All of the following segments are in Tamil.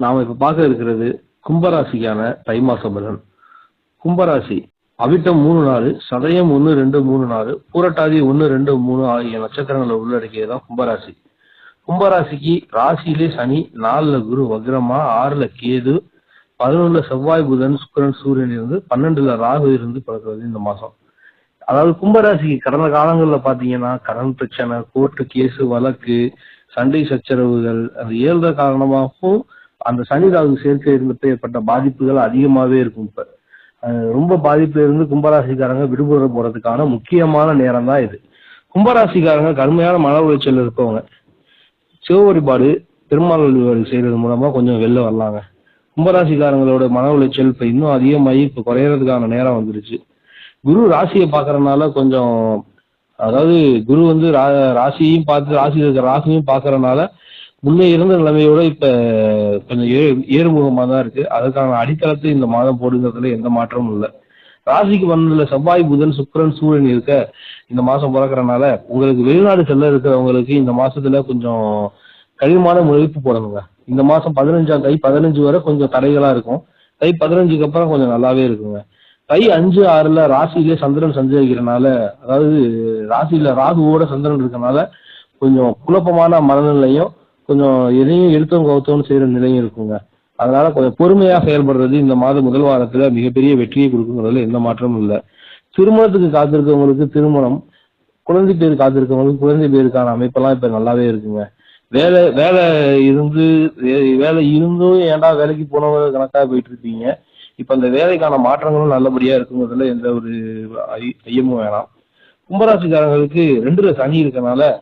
நாம இப்ப பார்க்க இருக்கிறது கும்பராசிக்கான தை மாச பலன் கும்பராசி அவிட்டம் மூணு நாலு சதயம் ஒன்று ரெண்டு மூணு நாலு பூரட்டாதி ஒன்று ரெண்டு மூணு ஆகிய நட்சத்திரங்களை உள்ளடக்கியதுதான் கும்பராசி. கும்பராசிக்கு ராசியிலே சனி நாலுல குரு வக்ரமா ஆறுல கேது பதினொன்றுல செவ்வாய் புதன் சுக்கிரன் சூரியன் இருந்து பன்னெண்டுல ராகு இருந்து பிறக்கிறது இந்த மாசம். அதாவது கும்பராசிக்கு கடந்த காலங்களில் பாத்தீங்கன்னா கடன் பிரச்சனை கோர்ட்டு கேஸு வழக்கு சண்டை சச்சரவுகள் அது ஏழ்ற காரணமாகவும் அந்த சனி ராகு சேர்க்கை இருந்தப்ப ஏற்பட்ட பாதிப்புகள் அதிகமாவே இருக்கும் இப்ப. ரொம்ப பாதிப்புல இருந்து கும்பராசிக்காரங்க விடுபட போறதுக்கான முக்கியமான நேரம் தான் இது. கும்பராசிக்காரங்க கடுமையான மன உளைச்சல் இருப்பவங்க. சிவ வழிபாடு பெருமாள் வழிபாடு செய்யறது மூலமா கொஞ்சம் வெளில வரலாங்க. கும்பராசிக்காரங்களோட மன உளைச்சல் இப்ப இன்னும் அதிகமாகி இப்ப குறையறதுக்கான நேரம் வந்துருச்சு. குரு ராசியை பார்க்கறதுனால கொஞ்சம் அதாவது குரு வந்து ரா- ராசியையும் பார்த்து ராசியில் இருக்கிற ராசியும் பார்க்கறதுனால முன்னே இருந்த நிலைமையோட இப்ப கொஞ்சம் ஏ ஏறுமுகமா தான் இருக்கு. அதுக்கான அடித்தளத்தை இந்த மாதம் போடுங்கிறதுல எந்த மாற்றமும் இல்லை. ராசிக்கு வந்ததுல செவ்வாய் புதன் சுக்கரன் சூரியன் இருக்க இந்த மாசம் பிறக்கிறனால உங்களுக்கு வெளிநாடு செல்ல இருக்கிறவங்களுக்கு இந்த மாசத்துல கொஞ்சம் கடினமான முயற்சி போடணுங்க. இந்த மாசம் பதினஞ்சாம் தை பதினஞ்சு வரை கொஞ்சம் தடைகளா இருக்கும். தை பதினஞ்சுக்கு அப்புறம் கொஞ்சம் நல்லாவே இருக்குங்க. தை அஞ்சு ஆறுல ராசியிலே சந்திரன் சஞ்சரிக்கிறனால அதாவது ராசியில ராகுவோட சந்திரன் இருக்கனால கொஞ்சம் குழப்பமான மனநிலையும் கொஞ்சம் எதையும் எடுத்தோம் கவுத்தோம் செய்யற நிலையும் இருக்குங்க. அதனால கொஞ்சம் பொறுமையா செயல்படுறது இந்த மாதம் முதல் வாரத்துல மிகப்பெரிய வெற்றியை கொடுக்குங்கிறதுல எந்த மாற்றமும் இல்லை. திருமணத்துக்கு காத்திருக்கவங்களுக்கு திருமணம் குழந்தை பேர் காத்திருக்கவங்களுக்கு குழந்தை பேருக்கான அமைப்பெல்லாம் இப்ப நல்லாவே இருக்குங்க. வேலை வேலை இருந்து வே- வேலை இருந்தும் ஏன்டா வேலைக்கு போனவங்க கணக்கா போயிட்டு இருப்பீங்க இப்ப அந்த வேலைக்கான மாற்றங்களும் நல்லபடியா இருக்குங்கிறதுல எந்த ஒரு ஐயமும் வேணாம். கும்பராசிக்காரங்களுக்கு ரெண்டுல சனி இருக்கனால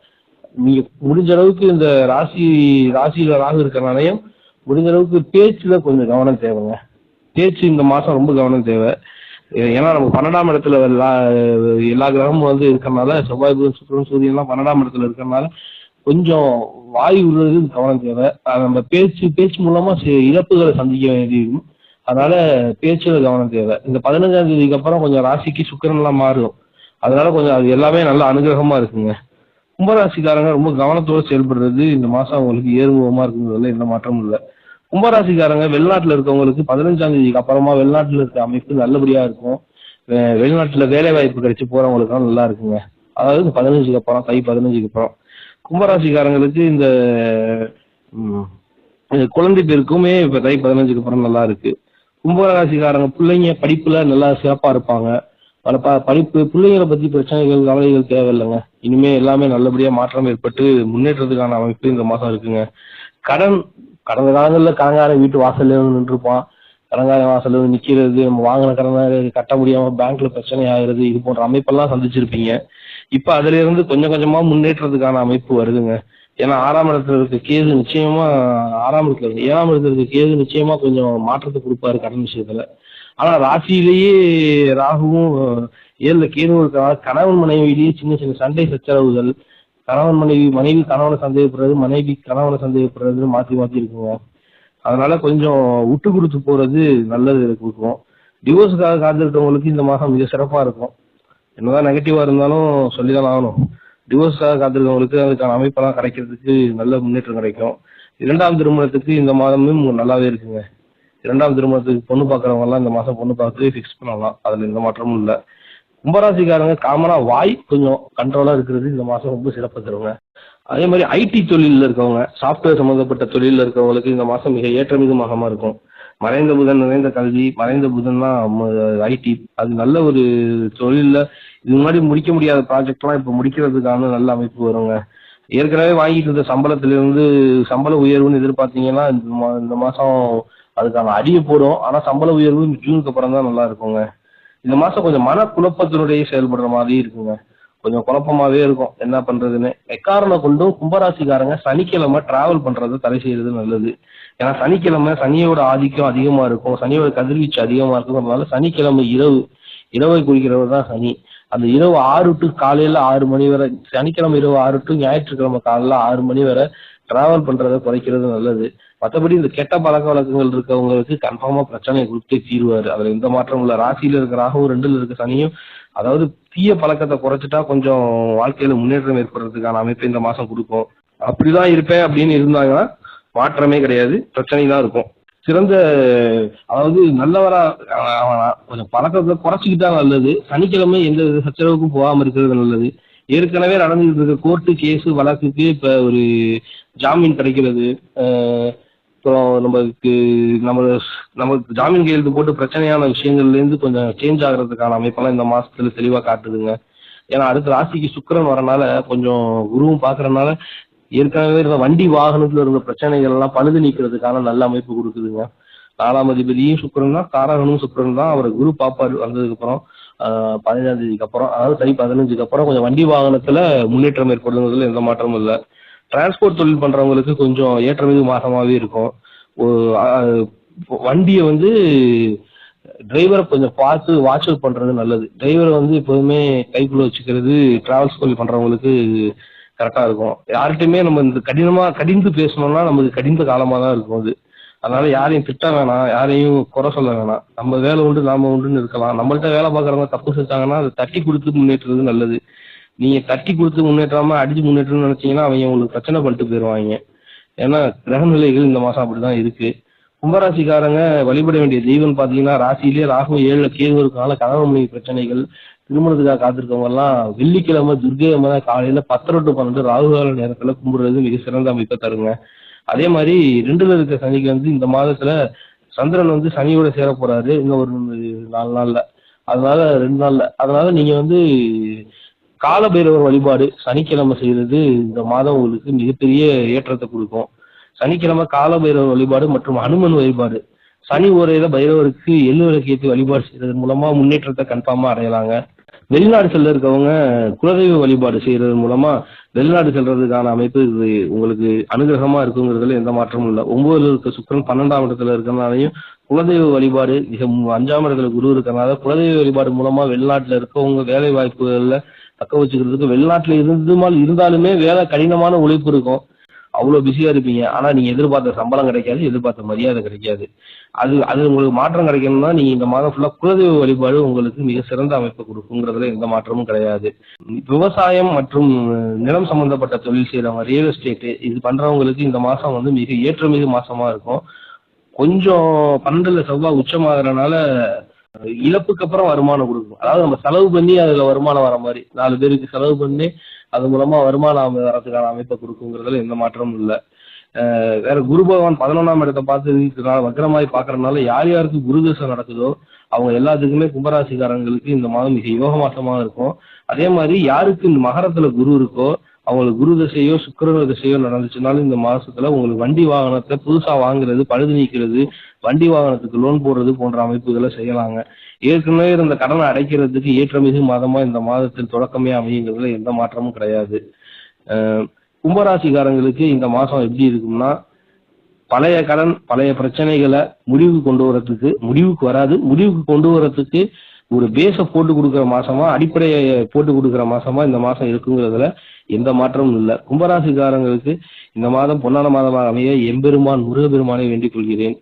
நீங்க முடிஞ்ச அளவுக்கு இந்த ராசி ராசியில ராகு இருக்கிறனாலையும் முடிஞ்ச அளவுக்கு பேச்சுல கொஞ்சம் கவனம் தேவைங்க. பேச்சு இந்த மாசம் ரொம்ப கவனம் தேவை. ஏன்னா நம்ம பன்னெண்டாம் இடத்துல எல்லா எல்லா கிரகமும் வந்து இருக்கறனால செவ்வாய் புதன் சுக்கரன் சூரியன் எல்லாம் பன்னெண்டாம் இடத்துல இருக்கறனால கொஞ்சம் வாய் உள்ளது கவனம் தேவை. அது நம்ம பேச்சு பேச்சு மூலமா இழப்புகளை சந்திக்க வேண்டியிருக்கும் அதனால பேச்சுல கவனம் தேவை. இந்த பதினஞ்சாம் தேதிக்கு அப்புறம் கொஞ்சம் ராசிக்கு சுக்கிரன் எல்லாம் மாறும். அதனால கொஞ்சம் அது எல்லாமே நல்ல அனுகிரகமா இருக்குங்க. கும்பராசிக்காரங்க ரொம்ப கவனத்தோட செயல்படுறது இந்த மாசம் அவங்களுக்கு ஏறுமுகமா இருக்குங்கிறதுல எந்த மாற்றமும் இல்லை. கும்பராசிக்காரங்க வெளிநாட்டுல இருக்கவங்களுக்கு பதினஞ்சாம் தேதிக்கு அப்புறமா வெளிநாட்டுல இருக்க அமைப்பு நல்லபடியா இருக்கும். வெளிநாட்டுல வேலை வாய்ப்பு கிடைச்சு போறவங்களுக்கெல்லாம் நல்லா இருக்குங்க. அதாவது பதினஞ்சுக்கு அப்புறம் தை பதினஞ்சுக்கு அப்புறம். கும்பராசிக்காரங்களுக்கு இந்த இந்த குழந்தை பேருக்குமே இப்ப தை பதினஞ்சுக்கு அப்புறம் நல்லா இருக்கு. கும்பராசிக்காரங்க பிள்ளைங்க படிப்புல நல்லா சிறப்பா இருப்பாங்க. பல ப- படிப்பு பிள்ளைங்களை பத்தி பிரச்சனைகள் கவலைகள் தேவையில்லைங்க. இனிமே எல்லாமே நல்லபடியா மாற்றம் ஏற்பட்டு முன்னேற்றத்துக்கான அமைப்பு இந்த மாசம் இருக்குங்க. கடன் கடந்த காலங்களில் கடங்காரன் வீட்டு வாசல்ல வந்து நின்றுப்பான் கடங்காரன் வாசல்ல வந்து நிக்கிறது நம்ம வாங்கின கடனை கட்ட முடியாம பேங்க்ல பிரச்சனை ஆகிறது இது போன்ற அமைப்பெல்லாம் சந்திச்சிருப்பீங்க. இப்ப அதுல இருந்து கொஞ்சம் கொஞ்சமா முன்னேற்றத்துக்கான அமைப்பு வருதுங்க. ஏன்னா ஆறாம் இடத்துல இருக்க கேது நிச்சயமா ஆறாம் இடத்துல இருக்கு ஏழாம் இடத்துல இருக்க கேது நிச்சயமா கொஞ்சம் மாற்றத்தை கொடுப்பாரு கடன் விஷயத்துல. ஆனா ராசியிலேயே ராகுவும் ஏழுல கேதுவும் இருக்கிறனால கணவன் மனைவியிலேயே சின்ன சின்ன சண்டை சச்சரவுகள். கணவன் மனைவி மனைவி கணவனை சந்தேகப்படுறது மனைவி கணவனை சந்தேகப்படுறதுன்னு மாத்தி மாத்தி இருக்குங்க. அதனால கொஞ்சம் விட்டு கொடுத்து போறது நல்லது இருக்கும். டிவோர்ஸுக்காக காத்திருக்கவங்களுக்கு இந்த மாதம் மிக சிறப்பா இருக்கும். என்னதான் நெகட்டிவா இருந்தாலும் சொல்லிதான் ஆகணும். டிவோர்ஸுக்காக காத்திருக்கவங்களுக்கு அதுக்கான அமைப்பெல்லாம் கிடைக்கிறதுக்கு நல்ல முன்னேற்றம் கிடைக்கும். இரண்டாம் திருமணத்துக்கு இந்த மாதமும் நல்லாவே இருக்குங்க. இரண்டாம் திருமணத்துக்கு பொண்ணு பார்க்கறவங்க எல்லாம் இந்த மாசம் பொண்ணு பார்த்து ஃபிக்ஸ் பண்ணலாம். அதுல எந்த மாற்றமும் இல்லை. கும்பராசிக்காரங்க காமனா வாய் கொஞ்சம் கண்ட்ரோலா இருக்கிறது இந்த மாசம் ரொம்ப சிறப்பு தருவாங்க அதே மாதிரி ஐடி தொழிலில் இருக்கவங்க சாஃப்ட்வேர் சம்மந்தப்பட்ட தொழிலில் இருக்கவங்களுக்கு இந்த மாசம் மிக ஏற்றமிகு மாசமா இருக்கும். மறைந்த புதன் நிறைந்த கல்வி மறைந்த புதன்னா ஐடி அது நல்ல ஒரு தொழிலில் இது முன்னாடி முடிக்க முடியாத ப்ராஜெக்ட்லாம் இப்போ முடிக்கிறதுக்கான நல்ல அமைப்பு வருங்க. ஏற்கனவே வாங்கிட்டு இருந்த சம்பளத்திலிருந்து சம்பள உயர்வுன்னு எதிர்பார்த்தீங்கன்னா இந்த மா- இந்த மாசம் அதுக்கான அடியை போடும். ஆனா சம்பள உயர்வு ஜூனுக்கு அப்புறம் தான் நல்லா இருக்குங்க. இந்த மாசம் கொஞ்சம் மன குழப்பத்தினுடைய செயல்படுற மாதிரி இருக்குங்க. கொஞ்சம் குழப்பமாவே இருக்கும். என்ன பண்றதுன்னு. எக்காரணம் கொண்டும் கும்பராசிக்காரங்க சனிக்கிழமை டிராவல் பண்றதை தடை செய்யறது நல்லது. ஏன்னா சனிக்கிழமை சனியோட ஆதிக்கம் அதிகமா இருக்கும். சனியோட கதிர்வீச்சு அதிகமா இருக்குங்கிறதுனால சனிக்கிழமை இரவு இரவை குறிக்கிறவர் தான் சனி. அந்த இரவு ஆறு டு காலையில ஆறு மணி வரை சனிக்கிழமை இரவு ஆறு டு ஞாயிற்றுக்கிழமை காலையில ஆறு மணி வரை டிராவல் பண்றதை குறைக்கிறது நல்லது. மற்றபடி இந்த கெட்ட பழக்க வழக்கங்கள் இருக்கவங்களுக்கு கன்ஃபார்மா பிரச்சனையை கொடுத்தே தீர்வாரு. அதுல எந்த மாற்றம் இல்ல. ராசியில இருக்கிற ராகுவும் ரெண்டுல இருக்க சனியும் அதாவது தீய பழக்கத்தை குறைச்சிட்டா கொஞ்சம் வாழ்க்கையில முன்னேற்றம் ஏற்படுறதுக்கான அமைப்பு இந்த மாசம் கொடுக்கும். அப்படிதான் இருப்பேன் அப்படின்னு இருந்தாங்கன்னா மாற்றமே கிடையாது. பிரச்சனை தான் இருக்கும். சிறந்த அதாவது நல்லவரா கொஞ்சம் பழக்கத்தை குறைச்சிக்கிட்டா நல்லது. சனிக்கிழமை எந்த சச்சரவுக்கும் போகாம இருக்கிறது நல்லது. ஏற்கனவே நடந்துகிட்டு இருக்க கோர்ட்டு கேஸு வழக்குக்கு இப்ப ஒரு ஜாமீன் கிடைக்கிறது. அப்புறம் நமக்கு நம்ம நமக்கு ஜாமீன் கையெழுத்து போட்டு பிரச்சனையான விஷயங்கள்ல இருந்து கொஞ்சம் சேஞ்ச் ஆகுறதுக்கான அமைப்பெல்லாம் இந்த மாசத்துல தெளிவா காட்டுதுங்க. ஏன்னா அடுத்த ராசிக்கு சுக்கிரன் வரனால கொஞ்சம் குருவும் பாக்குறதுனால ஏற்கனவே இருந்த வண்டி வாகனத்துல இருந்த பிரச்சனைகள் எல்லாம் பழுது நீக்கிறதுக்கான நல்ல அமைப்பு கொடுக்குதுங்க. நாலாம் அதிபதியும் சுக்கரன் தான் காரகனும் சுக்கரன் தான். அவர் குரு பாப்பாரு வந்ததுக்கு அப்புறம் பதினஞ்சாம் தேதிக்கு அப்புறம் அதாவது சரி பதினஞ்சுக்கு அப்புறம் கொஞ்சம் வண்டி வாகனத்துல முன்னேற்றம் ஏற்படுங்கிறதுல எந்த மாற்றமும் இல்லை. டிரான்ஸ்போர்ட் தொழில் பண்றவங்களுக்கு கொஞ்சம் ஏற்றமிகு மாசமாவே இருக்கும். வண்டியை வந்து டிரைவரை கொஞ்சம் பார்த்து வாட்ச் அவுட் பண்றது நல்லது. டிரைவரை வந்து எப்போதுமே கைக்குள்ள வச்சுக்கிறது டிராவல்ஸ் தொழில் பண்றவங்களுக்கு கரெக்டா இருக்கும். யார்கிட்டயுமே நம்ம இந்த கடினமா கடிந்து பேசணும்னா நமக்கு கடிந்த காலமா தான் இருக்கும் அது. அதனால யாரையும் திட்ட வேணாம் யாரையும் குறை சொல்ல வேணாம். நம்ம வேலை உண்டு நாம உண்டுன்னு இருக்கலாம். நம்மள்ட்ட வேலை பார்க்குறவங்க தப்பு செஞ்சாங்கன்னா அதை தட்டி கொடுத்து முன்னேற்றுறது நல்லது. நீங்க தட்டி கொடுத்து முன்னேற்றாம அடிச்சு முன்னேற்றணும்னு நினைச்சீங்கன்னா அவங்க உங்களுக்கு பிரச்சனை பண்ணிட்டு போயிடுவாங்க ஏன்னா கிரக நிலைகள் இந்த மாசம் அப்படிதான் இருக்கு. கும்பராசிக்காரங்க வழிபட வேண்டிய தெய்வம் பாத்தீங்கன்னா ராசியிலேயே ராகு ஏழுல கேது இருக்கனால கணவன் மனைவி பிரச்சனைகள் திருமணத்துக்காக காத்திருக்கவங்க எல்லாம் வெள்ளிக்கிழமை துர்கை அம்மனை காலையில பத்தரை டு பன்னெண்டு ராகுகால நேரத்துல கும்பிடுறது மிக சிறந்த அமைப்பை தருங்க. அதே மாதிரி ரெண்டுல இருக்க சனிக்கு வந்து இந்த மாதத்துல சந்திரன் வந்து சனியோட சேர போறாரு. இன்னும் ஒரு நாலு நாள்ல. அதனால ரெண்டு நாள்ல. அதனால நீங்க வந்து கால பைரவர் வழிபாடு சனிக்கிழமை செய்யறது இந்த மாதம் உங்களுக்கு மிகப்பெரிய ஏற்றத்தை கொடுக்கும். சனிக்கிழமை கால பைரவர் வழிபாடு மற்றும் அனுமன் வழிபாடு. சனி ஓரையில பைரவருக்கு எள்ளு விளக்கு ஏற்றி வழிபாடு செய்யறது மூலமா முன்னேற்றத்தை கன்ஃபார்மா அடையலாங்க. வெளிநாடு செல்ல இருக்கவங்க குலதெய்வ வழிபாடு செய்யறது மூலமா வெளிநாடு செல்றதுக்கான அமைப்பு இது உங்களுக்கு அனுகிரகமா இருக்குங்கிறதுல எந்த மாற்றமும் இல்லை. ஒன்பதுல இருக்க சுக்கரன் பன்னெண்டாம் இடத்துல இருக்கிறனாலையும் குலதெய்வ வழிபாடு மிக அஞ்சாம் இடத்துல குரு இருக்கிறனால குலதெய்வ வழிபாடு மூலமா வெளிநாட்டுல இருக்கவங்க வேலை வாய்ப்புகள்ல தக்க வச்சுக்கிறதுக்கு வெளிநாட்டுல இருந்து இருந்தாலுமே வேலை கடினமான உழைப்பு இருக்கும். அவ்வளவு பிஸியா இருப்பீங்க. ஆனா நீங்க எதிர்பார்த்த சம்பளம் கிடைக்காது எதிர்பார்த்த மரியாதை கிடைக்காது. அது அது உங்களுக்கு மாற்றம் கிடைக்கணும்னா நீங்க இந்த மாதம் ஃபுல்லா குலதெய்வ வழிபாடு உங்களுக்கு மிக சிறந்த அமைப்பு கொடுக்குங்கிறதுல எந்த மாற்றமும் கிடையாது. விவசாயம் மற்றும் நிலம் சம்பந்தப்பட்ட தொழில் செய்யறவங்க ரியல் எஸ்டேட் இது பண்றவங்களுக்கு இந்த மாசம் வந்து மிக ஏற்றுமிகு மாசமா இருக்கும். கொஞ்சம் பன்னெண்டுல செவ்வாய் உச்சமாகறனால இழப்புக்கு அப்புறம் வருமானம் கொடுக்கும். அதாவது நம்ம செலவு பண்ணி அதுல வருமானம் வர மாதிரி நாலு பேருக்கு செலவு பண்ணி அது மூலமா வருமானம் வரதுக்கான அமைப்பை கொடுக்குங்கிறதுல எந்த மாற்றமும் இல்லை. வேற குரு பகவான் பதினொன்றாம் இடத்தை பார்த்து இருக்கிறனால வக்கரமாய் பாக்குறதுனால யார் யாருக்கு குரு தசை நடக்குதோ அவங்க எல்லாத்துக்குமே கும்பராசிக்காரங்களுக்கு இந்த மாதம் மிக யோக மாசமா இருக்கும். அதே மாதிரி யாருக்கு இந்த மகரத்துல குரு இருக்கோ அவங்களுக்கு குரு தசையோ சுக்கிர தசையோ நடந்துச்சுனாலும் இந்த மாசத்துல உங்களுக்கு வண்டி வாகனத்தை புதுசா வாங்குறது பழுது நீக்கிறது வண்டி வாகனத்துக்கு லோன் போடுறது போன்ற அமைப்புகளை செய்யலாங்க. ஏற்கனவே இருந்த கடனை அடைக்கிறதுக்கு ஏற்றமிகு மாதமா இந்த மாதத்தில் தொடக்கமே அமையுங்கிறதுல எந்த மாற்றமும் கிடையாது. கும்பராசிக்காரங்களுக்கு இந்த மாசம் எப்படி இருக்கும்னா பழைய கடன் பழைய பிரச்சனைகளை முடிவுக்கு கொண்டு வரத்துக்கு முடிவுக்கு வராது முடிவுக்கு கொண்டு வரத்துக்கு ஒரு பேஸை போட்டு கொடுக்குற மாசமா அடிப்படையை போட்டு கொடுக்குற மாசமா இந்த மாசம் இருக்குங்கிறதுல எந்த மாற்றமும் இல்லை. கும்பராசிக்காரங்களுக்கு இந்த மாதம் பொன்னான மாதமாக அமைய எம்பெருமான் முருகப்பெருமானை வேண்டிக் கொள்கிறேன்.